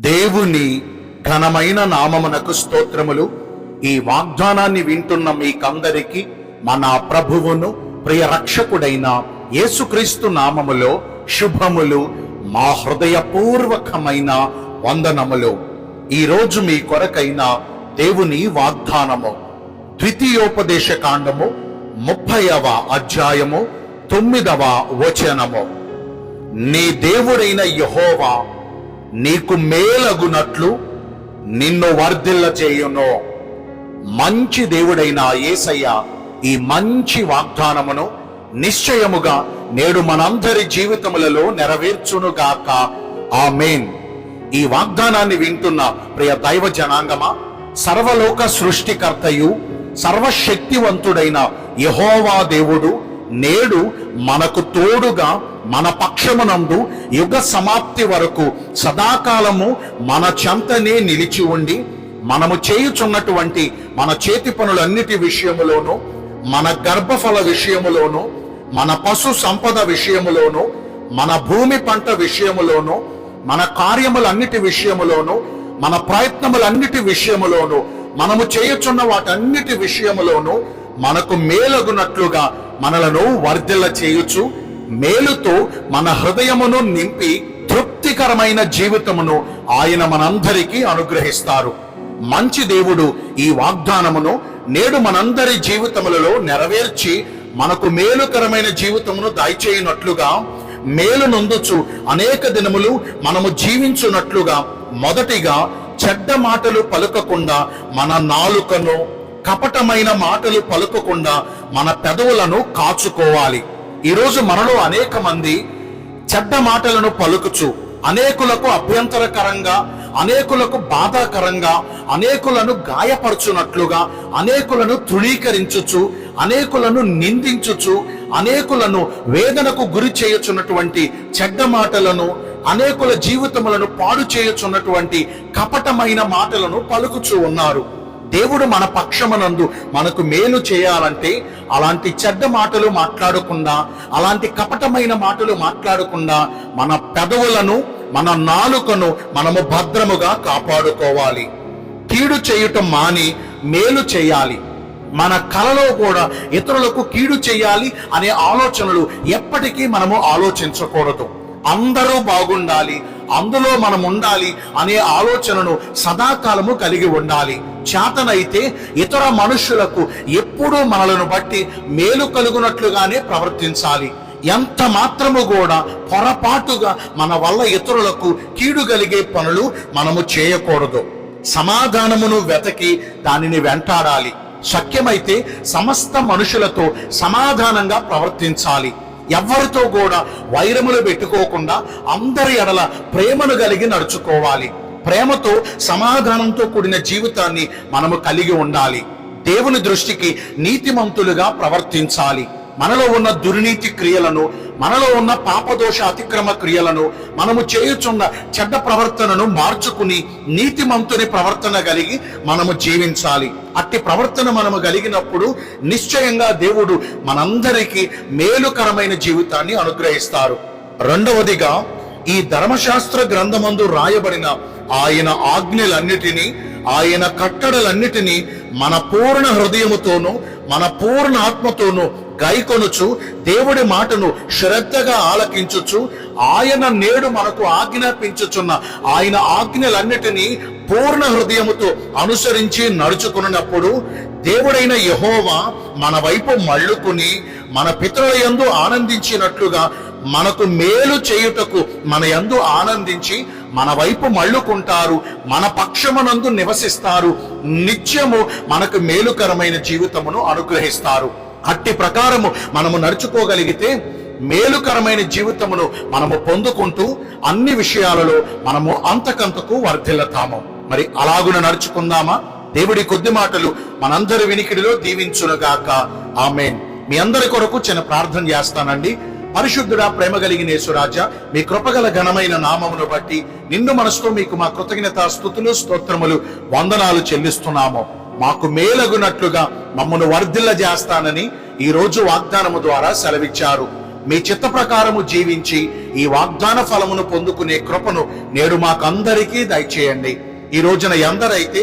దేవుని ఘనమైన నామమునకు స్తోత్రములు. ఈ వాగ్దానాన్ని వింటున్న మీకందరికీ మన ప్రభువును ప్రియ రక్షకుడైన యేసుక్రీస్తు నామములో శుభములు మా హృదయపూర్వకమైన వందనములు. ఈ రోజు మీ కొరకైన దేవుని వాగ్దానము. ద్వితీయోపదేశ కాండము ముప్పైవ అధ్యాయము తొమ్మిదవ వచనము. నీ దేవుడైన యహోవా నీకు మేలగునట్లు నిన్ను వర్ధిల్ల చేయును. మంచి దేవుడైన యేసయ్య ఈ మంచి వాగ్దానమును నిశ్చయముగా నేడు మనందరి జీవితములలో నెరవేర్చునుగాక. ఆమేన్. ఈ వాగ్దానాన్ని వింటున్న ప్రియ దైవ జనాంగమా సర్వలోక సృష్టికర్తయు సర్వశక్తివంతుడైన యహోవా దేవుడు నేడు మనకు తోడుగా మన పక్షమునందు యుగ సమాప్తి వరకు సదాకాలము మన చెంతనే నిలిచి ఉండి మనము చేయుచున్నటువంటి మన చేతి పనులన్నిటి విషయములోను మన గర్భఫల విషయములోను మన పశు సంపద విషయములోను మన భూమి పంట విషయములోను మన కార్యములన్నిటి విషయములోను మన ప్రయత్నములన్నిటి విషయములోను మనము చేయుచున్న వాటన్నిటి విషయములోను మనకు మేలగునట్లుగా మనలను వర్ధిల్ల చేయుచు మేలుతో మన హృదయమును నింపి తృప్తికరమైన జీవితమును ఆయన మనందరికీ అనుగ్రహిస్తారు. మంచి దేవుడు ఈ వాగ్దానమును నేడు మనందరి జీవితములలో నెరవేర్చి మనకు మేలుకరమైన జీవితమును దయచేయనట్లుగా మేలు నొందుచు అనేక దినములు మనము జీవించున్నట్లుగా మొదటిగా చెడ్డ మాటలు పలుకకుండా మన నాలుకను కపటమైన మాటలు పలుకకుండా మన పెదవులను కాచుకోవాలి. ఈరోజు మనలో అనేక మంది చెడ్డ మాటలను పలుకుచు అనేకులకు అభ్యంతరకరంగా అనేకులకు బాధాకరంగా అనేకులను గాయపరచునట్లుగా అనేకులను తృణీకరించుచు అనేకులను నిందించుచు అనేకులను వేదనకు గురి చేయుచున్నటువంటి చెడ్డ మాటలను అనేకుల జీవితములను పాడు చేయుచున్నటువంటి కపటమైన మాటలను పలుకుచూ ఉన్నారు. దేవుడు మన పక్షమనందు మనకు మేలు చేయాలంటే అలాంటి చెడ్డ మాటలు మాట్లాడకుండా అలాంటి కపటమైన మాటలు మాట్లాడకుండా మన పెదవులను మన నాలుకను మనము భద్రముగా కాపాడుకోవాలి. కీడు చేయటం మాని మేలు చేయాలి. మన కలలో కూడా ఇతరులకు కీడు చేయాలి అనే ఆలోచనలు ఎప్పటికీ మనము ఆలోచించకూడదు. అందరూ బాగుండాలి అందులో మనం ఉండాలి అనే ఆలోచనను సదాకాలము కలిగి ఉండాలి. చేతనైతే ఇతర మనుషులకు ఎప్పుడూ మనలను బట్టి మేలు కలుగునట్లుగానే ప్రవర్తించాలి. ఎంత మాత్రము కూడా పొరపాటుగా మన వల్ల ఇతరులకు కీడు కలిగే పనులు మనము చేయకూడదు. సమాధానమును వెతకి దానిని వెంటాడాలి. శక్యమైతే సమస్త మనుషులతో సమాధానంగా ప్రవర్తించాలి. ఎవ్వరితో కూడా వైరములు పెట్టుకోకుండా అందరి ఎడల ప్రేమను కలిగి నడుచుకోవాలి. ప్రేమతో సమాధానంతో కూడిన జీవితాన్ని మనము కలిగి ఉండాలి. దేవుని దృష్టికి నీతిమంతులుగా ప్రవర్తించాలి. మనలో ఉన్న దుర్నీతి క్రియలను మనలో ఉన్న పాపదోష అతిక్రమ క్రియలను మనము చేయుచున్న చెడ్డ ప్రవర్తనను మార్చుకుని నీతిమంతుని ప్రవర్తన కలిగి మనము జీవించాలి. అట్టి ప్రవర్తన మనము కలిగినప్పుడు నిశ్చయంగా దేవుడు మనందరికీ మేలుకరమైన జీవితాన్ని అనుగ్రహిస్తారు. రెండవదిగా ఈ ధర్మశాస్త్ర గ్రంథమందు రాయబడిన ఆయన ఆజ్ఞలన్నిటినీ ఆయన కట్టడలన్నిటినీ మన పూర్ణ హృదయముతోనూ మన పూర్ణ ఆత్మతోనూ గైకొనుచు దేవుడి మాటను శ్రద్ధగా ఆలకించుచు ఆయన నేడు మనకు ఆజ్ఞాపించుచున్న ఆయన ఆజ్ఞలన్నిటినీ పూర్ణ హృదయముతో అనుసరించి నడుచుకున్నప్పుడు దేవుడైన యహోవా మన వైపు మళ్ళుకుని మన పితరుల యందు ఆనందించినట్లుగా మనకు మేలు చేయుటకు మన యందు ఆనందించి మన వైపు మళ్ళుకుంటారు మన పక్షమునందు నివసిస్తారు నిత్యము మనకు మేలుకరమైన జీవితమును అనుగ్రహిస్తారు. అట్టి ప్రకారము మనము నడుచుకోగలిగితే మేలుకరమైన జీవితమును మనము పొందుకుంటూ అన్ని విషయాలలో మనము అంతకంతకు వర్ధిల్లతాము. మరి అలాగున నడుచుకుందామా? దేవుడి కొద్ది మాటలు మనందరి వినికిడిలో దీవించునుగాక. ఆమెన్. మీ అందరి కొరకు చిన్న ప్రార్థన చేస్తానండి. పరిశుద్ధుడా ప్రేమ కలిగిన యేసురాజా మీ కృపగల ఘనమైన నామమును బట్టి నిండు మనసుతో మీకు మా కృతజ్ఞత స్థుతులు స్తోత్రములు వందనాలు చెల్లిస్తున్నాము. మాకు మేలగునట్లుగా మమ్మను వర్ధిల్ల చేస్తానని ఈ రోజు వాగ్దానము ద్వారా సెలవిచ్చారు. మీ చిత్త ప్రకారము జీవించి ఈ వాగ్దాన ఫలమును పొందుకునే కృపను నేడు మాకందరికీ దయచేయండి. ఈ రోజున ఎందరైతే